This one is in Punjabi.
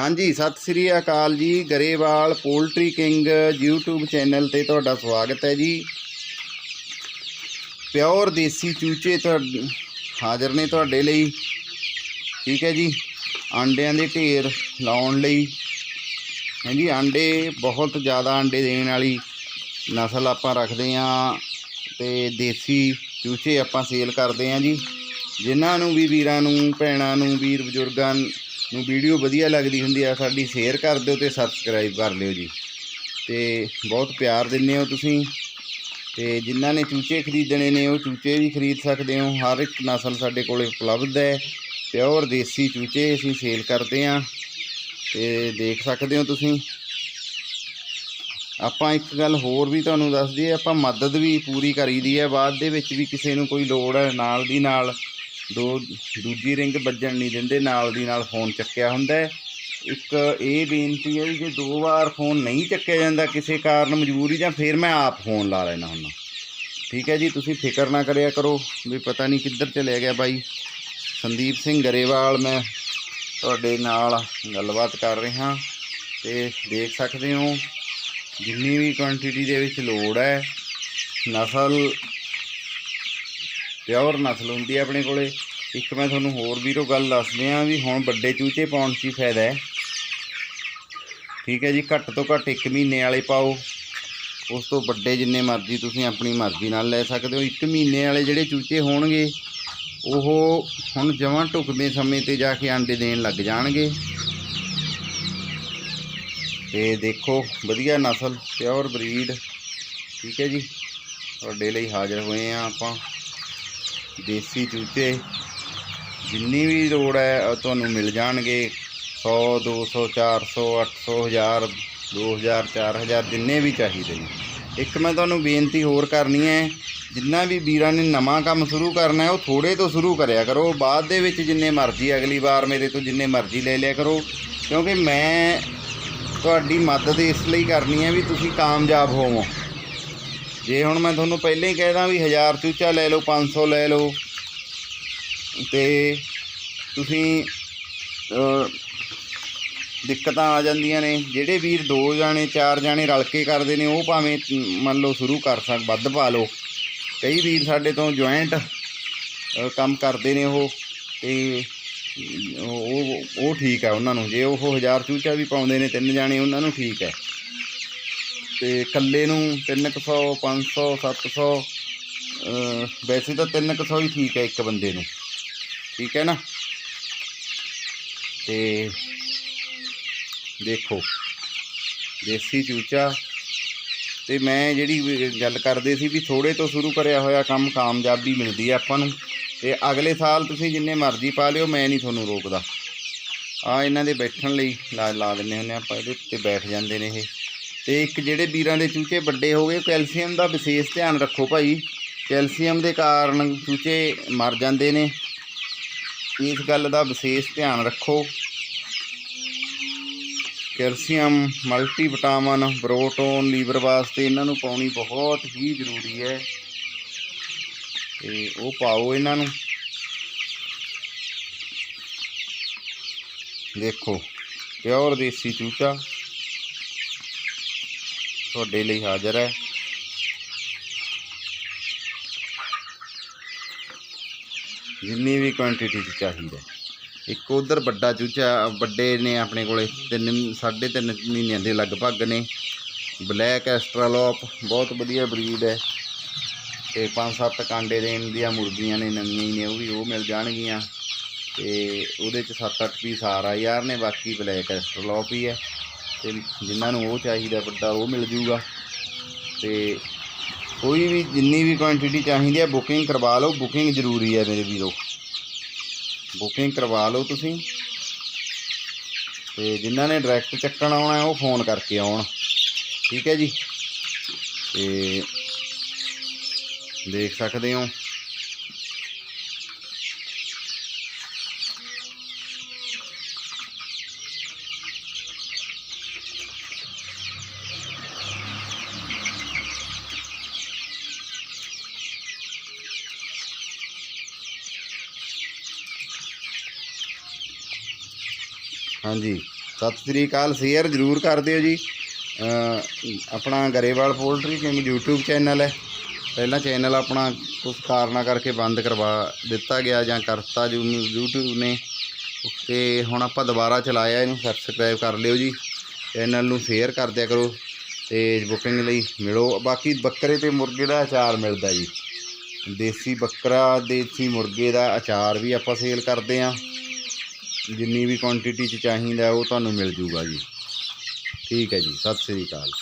ਹਾਂਜੀ, ਸਤਿ ਸ੍ਰੀ ਅਕਾਲ ਜੀ, Grewal, poultry king, YouTube channel ਤੇ ਤੁਹਾਡਾ ਸਵਾਗਤ ਹੈ ਜੀ। ਪਿਓਰ ਦੇਸੀ ਚੂਚੇ ਤੁਹਾ, ਹਾਜ਼ਰ ਨੇ ਤੁਹਾਡੇ ਲਈ। ਠੀਕ ਹੈ ਜੀ, ਆਂਡਿਆਂ ਦੇ ਢੇਰ ਲਾਉਣ ਲਈ। ਹਾਂਜੀ ਆਂਡੇ ਬਹੁਤ ਜ਼ਿਆਦਾ ਆਂਡੇ ਦੇਣ ਵਾਲੀ ਨਸਲ ਆਪਾਂ ਰੱਖਦੇ ਆਂ ਤੇ ਦੇਸੀ ਚੂਚੇ ਆਪਾਂ ਸੇਲ ਕਰਦੇ ਆਂ ਜੀ। ਜਿਨ੍ਹਾਂ ਨੂੰ ਵੀ ਵੀਰਾਂ ਨੂੰ, ਭੈਣਾਂ ਨੂੰ, ਵੀਰ ਬਜ਼ੁਰਗਾਂ ਨੂੰ ਵੀਡੀਓ ਵਧੀਆ ਲੱਗਦੀ ਹੁੰਦੀ ਆ, ਸਾਡੀ ਸ਼ੇਅਰ ਕਰ ਦਿਓ ਤੇ ਸਬਸਕ੍ਰਾਈਬ ਕਰ ਲਿਓ ਜੀ। ਤੇ ਬਹੁਤ ਪਿਆਰ ਦਿੰਦੇ ਹੋ ਤੁਸੀਂ। ਤੇ ਜਿਨ੍ਹਾਂ ਨੇ ਚੂਚੇ ਖਰੀਦਣੇ ਨੇ, ਉਹ ਚੂਚੇ ਵੀ ਖਰੀਦ ਸਕਦੇ ਹੋ। ਹਰ ਇੱਕ ਨਸਲ ਸਾਡੇ ਕੋਲੇ ਉਪਲਬਧ ਹੈ। ਪਿਓਰ ਦੇਸੀ ਚੂਚੇ ਅਸੀਂ ਸੇਲ ਕਰਦੇ ਆਂ ਤੇ ਦੇਖ ਸਕਦੇ ਹੋ ਤੁਸੀਂ। ਆਪਾਂ ਇੱਕ ਗੱਲ ਹੋਰ ਵੀ ਤੁਹਾਨੂੰ ਦੱਸ ਦਈਏ, ਆਪਾਂ ਮਦਦ ਵੀ ਪੂਰੀ ਕਰੀਦੀ ਹੈ। ਬਾਅਦ ਦੇ ਵਿੱਚ ਵੀ ਕਿਸੇ ਨੂੰ ਕੋਈ ਲੋੜ ਹੈ, ਨਾਲ ਦੀ ਨਾਲ ਦੋ, ਦੂਜੀ ਰਿੰਗ ਵੱਜਣ ਨਹੀਂ ਦਿੰਦੇ, ਨਾਲ ਦੀ ਨਾਲ ਫੋਨ ਚੱਕਿਆ ਹੁੰਦਾ ਇੱਕ ਇਹ ਬੇਨਤੀ ਹੈ ਵੀ ਜੇ ਦੋ ਵਾਰ ਫੋਨ ਨਹੀਂ ਚੱਕਿਆ ਜਾਂਦਾ ਕਿਸੇ ਕਾਰਨ ਮਜਬੂਰੀ, ਜਾਂ ਫਿਰ ਮੈਂ ਆਪ ਫੋਨ ਲਾ ਲੈਣਾ ਹੁੰਦਾ। ਠੀਕ ਹੈ ਜੀ, ਤੁਸੀਂ ਫਿਕਰ ਨਾ ਕਰਿਆ ਕਰੋ ਵੀ ਪਤਾ ਨਹੀਂ ਕਿੱਧਰ ਚਲੇ ਗਿਆ ਬਾਈ। ਸੰਦੀਪ ਸਿੰਘ ਗਰੇਵਾਲ, ਮੈਂ ਤੁਹਾਡੇ ਨਾਲ ਗੱਲਬਾਤ ਕਰ ਰਿਹਾ ਤੇ ਦੇਖ ਸਕਦੇ ਹੋ, ਜਿੰਨੀ ਵੀ ਕੁਆਂਟੀਟੀ ਦੇ ਵਿੱਚ ਲੋੜ ਹੈ, ਨਸਲ ਪਿਓਰ ਨਸਲ ਹੁੰਦੀ ਹੈ ਆਪਣੇ ਕੋਲੇ। ਇੱਕ ਮੈਂ ਤੁਹਾਨੂੰ ਹੋਰ ਵੀਰੋ ਗੱਲ ਦੱਸ ਦਿਆਂ ਵੀ ਹੁਣ ਵੱਡੇ ਚੂਚੇ ਪਾਉਣ 'ਚ ਹੀ ਫਾਇਦਾ ਹੈ। ਠੀਕ ਹੈ ਜੀ, ਘੱਟ ਤੋਂ ਘੱਟ 1 ਮਹੀਨੇ ਵਾਲੇ ਪਾਓ। ਉਸ ਤੋਂ ਵੱਡੇ ਜਿੰਨੇ ਮਰਜ਼ੀ ਤੁਸੀਂ ਆਪਣੀ ਮਰਜ਼ੀ ਨਾਲ ਲੈ ਸਕਦੇ ਹੋ। 1 ਮਹੀਨੇ ਵਾਲੇ ਜਿਹੜੇ ਚੂਚੇ ਹੋਣਗੇ, ਉਹ ਹੁਣ ਜਮਾਂ ਢੁਕਵੇਂ ਸਮੇਂ ਤੇ ਜਾ ਕੇ ਆਂਡੇ ਦੇਣ ਲੱਗ ਜਾਣਗੇ। ਤੇ ਦੇਖੋ, ਵਧੀਆ ਨਸਲ ਪਿਓਰ ਬਰੀਡ ਠੀਕ ਹੈ ਜੀ, ਤੁਹਾਡੇ ਲਈ ਹਾਜ਼ਰ ਹੋਏ ਆ ਆਪਾਂ। ਦੇਸੀ ਚੂਚੇ ਜਿੰਨੀ ਵੀ ਲੋੜ ਹੈ ਤੁਹਾਨੂੰ ਮਿਲ ਜਾਣਗੇ। 100 200 400 800 1000 2000 4000 ਜਿੰਨੇ ਵੀ ਚਾਹੀਦੇ ਨੇ। ਇੱਕ ਮੈਂ ਤੁਹਾਨੂੰ ਬੇਨਤੀ ਹੋਰ ਕਰਨੀ ਹੈ, ਜਿੰਨਾ ਵੀ ਵੀਰਾਂ ਨੇ ਨਵਾਂ ਕੰਮ ਸ਼ੁਰੂ ਕਰਨਾ ਹੈ, ਉਹ ਥੋੜੇ ਤੋਂ ਸ਼ੁਰੂ ਕਰਿਆ ਕਰੋ। ਬਾਅਦ ਦੇ ਵਿੱਚ ਜਿੰਨੇ ਮਰਜ਼ੀ ਅਗਲੀ ਵਾਰ ਮੇਰੇ ਤੋਂ ਜਿੰਨੇ ਮਰਜ਼ੀ ਲੈ ਲਿਆ ਕਰੋ। ਕਿਉਂਕਿ ਮੈਂ ਤੁਹਾਡੀ ਮਦਦ ਇਸ ਲਈ ਕਰਨੀ ਹੈ ਵੀ ਤੁਸੀਂ ਕਾਮਯਾਬ ਹੋਵੋ। ਜੇ ਹੁਣ ਮੈਂ ਤੁਹਾਨੂੰ ਪਹਿਲਾਂ ਹੀ ਕਹਿਦਾ ਵੀ 1000 ਚੂਚਾ ਲੈ ਲਓ 500 ਲੈ ਲਓ, ਤੇ ਤੁਸੀਂ ਦਿੱਕਤਾਂ ਆ ਜਾਂਦੀਆਂ ਨੇ। ਜਿਹੜੇ ਵੀਰ ਦੋ ਜਾਣੇ, ਚਾਰ ਜਾਣੇ ਰਲ ਕੇ ਕਰਦੇ ਨੇ, ਉਹ ਭਾਵੇਂ ਮੰਨ ਲਓ ਸ਼ੁਰੂ ਕਰ ਸਕ, ਵੱਧ ਪਾ ਲਓ। ਕਈ ਵੀਰ ਸਾਡੇ ਤੋਂ ਜੁਆਇੰਟ ਕੰਮ ਕਰਦੇ ਨੇ ਉਹ, ਤੇ ਉਹ ਉਹ ਠੀਕ ਹੈ ਉਹਨਾਂ ਨੂੰ। ਜੇ ਉਹ 1000 ਚੂਚਾ ਵੀ ਪਾਉਂਦੇ ਨੇ, ਤਿੰਨ ਜਾਣੇ, ਉਹਨਾਂ ਨੂੰ ਠੀਕ ਹੈ। ਤੇ ਇਕੱਲੇ ਨੂੰ 300 500 700 ਅ, ਵੈਸੇ ਤਾਂ 300 ਹੀ ਠੀਕ ਹੈ ਇੱਕ ਬੰਦੇ ਨੂੰ। ਠੀਕ ਹੈ ਨਾ? ਤੇ ਦੇਖੋ ਦੇਸੀ ਚੂਚਾ ਤੇ ਮੈਂ ਜਿਹੜੀ ਗੱਲ ਕਰਦੇ ਸੀ ਵੀ ਥੋੜੇ ਤੋਂ ਸ਼ੁਰੂ ਕਰਿਆ ਹੋਇਆ ਕੰਮ ਕਾਮਯਾਬੀ ਮਿਲਦੀ ਹੈ ਆਪਾਂ ਨੂੰ ਤੇ ਅਗਲੇ ਸਾਲ ਤੁਸੀਂ ਜਿੰਨੇ ਮਰਜ਼ੀ ਪਾ ਲਿਓ ਮੈਂ ਨਹੀਂ ਤੁਹਾਨੂੰ ਰੋਕਦਾ। ਆ ਇਹਨਾਂ ਦੇ ਬੈਠਣ ਲਈ ਲਾ ਲਾ ਦਿੰਨੇ ਹੁੰਦੇ ਆਪਾਂ ਇਹਦੇ ਉੱਤੇ ਬੈਠ ਜਾਂਦੇ ਨੇ ਇਹ। ਤੇ ਇੱਕ ਜਿਹੜੇ ਵੀਰਾਂ ਦੇ ਚੂਚੇ ਵੱਡੇ ਹੋ ਗਏ, ਕੈਲਸ਼ੀਅਮ ਦਾ ਵਿਸ਼ੇਸ਼ ਧਿਆਨ ਰੱਖੋ ਭਾਈ। ਕੈਲਸ਼ੀਅਮ ਦੇ ਕਾਰਨ ਚੂਚੇ ਮਰ ਜਾਂਦੇ ਨੇ। ਇਸ ਗੱਲ ਦਾ ਵਿਸ਼ੇਸ਼ ਧਿਆਨ ਰੱਖੋ। Calcium multi vitamin protein, liver ਵਾਸਤੇ ਇਹਨਾਂ ਨੂੰ ਪਾਉਣੀ ਬਹੁਤ ਹੀ ਜ਼ਰੂਰੀ ਹੈ। ਤੇ ਉਹ ਪਾਓ ਇਹਨਾਂ ਨੂੰ। ਦੇਖੋ, ਪਿਓਰ ਦੇਸੀ ਚੂਚਾ। ਤੁਹਾਡੇ ਲਈ ਹਾਜ਼ਰ ਹੈ। ਜਿੰਨੀ ਵੀ ਕੁਆਂਟੀਟੀ ਚ ਚਾਹੀਦਾ ਇੱਕ ਉਧਰ ਵੱਡਾ ਚੂਚਾ, ਵੱਡੇ ਨੇ ਆਪਣੇ ਕੋਲੇ ਤਿੰਨ, ਸਾਢੇ ਤਿੰਨ ਮਹੀਨਿਆਂ ਦੇ ਲਗਭਗ ਨੇ। ਬਲੈਕ ਐਸਟਰਾਲੋਪ ਬਹੁਤ ਵਧੀਆ ਬਰੀਡ ਹੈ। ਤੇ ਪੰਜ ਸੱਤ ਕਾਂਡੇ ਦੇਣ ਦੀਆਂ ਮੁਰਗੀਆਂ ਨੇ, ਨਵੀਆਂ ਹੀ ਨੇ, ਉਹ ਵੀ ਉਹ ਮਿਲ ਜਾਣਗੀਆਂ। ਤੇ ਉਹਦੇ ਚ 7-8 ਪੀਸ ਆ। ਯਾਰ ਨੇ ਬਾਕੀ ਬਲੈਕ ਐਸਟਰਾਲੋਪ ਹੀ ਹੈ। ਤੇ ਜਿਨ੍ਹਾਂ ਨੂੰ ਉਹ ਚਾਹੀਦਾ ਵੱਡਾ, ਉਹ ਮਿਲ ਜੂਗਾ। ਤੇ ਕੋਈ ਵੀ ਜਿੰਨੀ ਵੀ ਕੁਆਂਟੀਟੀ ਚਾਹੀਦੀ ਹੈ ਬੁਕਿੰਗ ਕਰਵਾ ਲਓ। ਬੁਕਿੰਗ ਜ਼ਰੂਰੀ ਹੈ ਮੇਰੇ ਵੀਰੋ। ਬੁਕਿੰਗ ਕਰਵਾ ਲਓ ਤੁਸੀਂ। ਤੇ ਜਿਨ੍ਹਾਂ ਨੇ ਡਾਇਰੈਕਟ ਚੱਕਣ ਆਉਣਾ ਉਹ ਫੋਨ ਕਰਕੇ ਆਉਣ। ਠੀਕ ਹੈ ਜੀ? ਤੇ ਦੇਖ ਸਕਦੇ ਹੋ। ਹਾਂਜੀ। ਸਤਿ ਸ੍ਰੀ ਅਕਾਲ ਸ਼ੇਅਰ ਜ਼ਰੂਰ ਕਰ ਦਿਓ ਜੀ। ਆਪਣਾ Grewal poultry king YouTube channel ਹੈ। ਪਹਿਲਾਂ ਚੈਨਲ ਆਪਣਾ ਕੁਝ ਕਾਰਨਾਂ ਕਰਕੇ ਬੰਦ ਕਰਵਾ ਦਿੱਤਾ ਗਿਆ ਜਾਂ ਕਰਤਾ ਜੋ YouTube ਨੇ। ਤੇ ਹੁਣ ਆਪਾਂ ਦੁਬਾਰਾ ਚਲਾਇਆ ਇਹਨੂੰ ਸਬਸਕ੍ਰਾਈਬ ਕਰ ਲਿਓ ਜੀ। ਚੈਨਲ ਨੂੰ ਸ਼ੇਅਰ ਕਰ ਦਿਆ ਕਰੋ। ਤੇ ਬੁਕਿੰਗ ਲਈ ਮਿਲੋ। ਬਾਕੀ ਬੱਕਰੇ ਤੇ ਮੁਰਗੇ ਦਾ ਅਚਾਰ ਮਿਲਦਾ ਜੀ। ਦੇਸੀ ਬੱਕਰਾ, ਦੇਸੀ ਮੁਰਗੇ ਦਾ ਅਚਾਰ ਵੀ ਆਪਾਂ ਸੇਲ ਕਰਦੇ ਆਂ। ਜਿੰਨੀ ਵੀ ਕੁਆਂਟੀਟੀ ਚ ਚਾਹੀਦਾ ਉਹ ਤੁਹਾਨੂੰ ਮਿਲ ਜੂਗਾ ਜੀ। ਠੀਕ ਹੈ ਜੀ, ਸਤਿ ਸ੍ਰੀ ਅਕਾਲ।